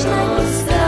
można nic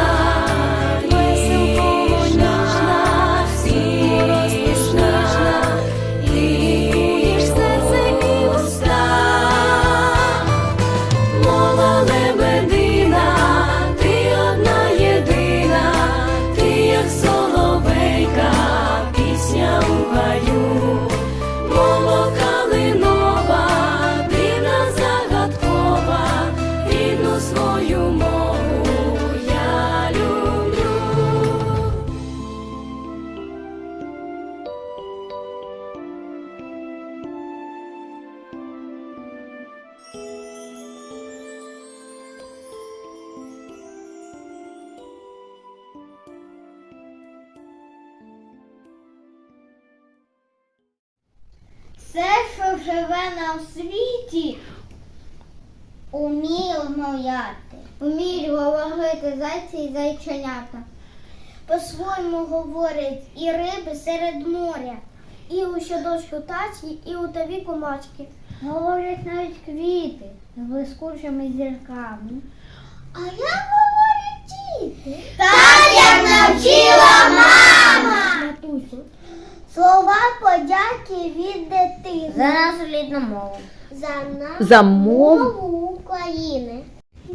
живе на світі, уміє мояти, вміють говорити зайці і зайченята. По-своєму говорять і риби серед моря, і у щодощу тачі, і у таві комачки. Говорять навіть квіти з блискучими зірками. А як Слова подяки від дитини. За нашу рідну мову. За нашу За мову. України.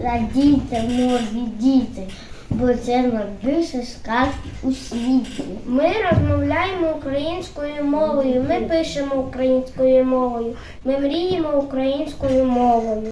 Радійте, мові діти, бо це найбільше скарб у світі. Ми розмовляємо українською мовою, ми пишемо українською мовою, ми мріємо українською мовою.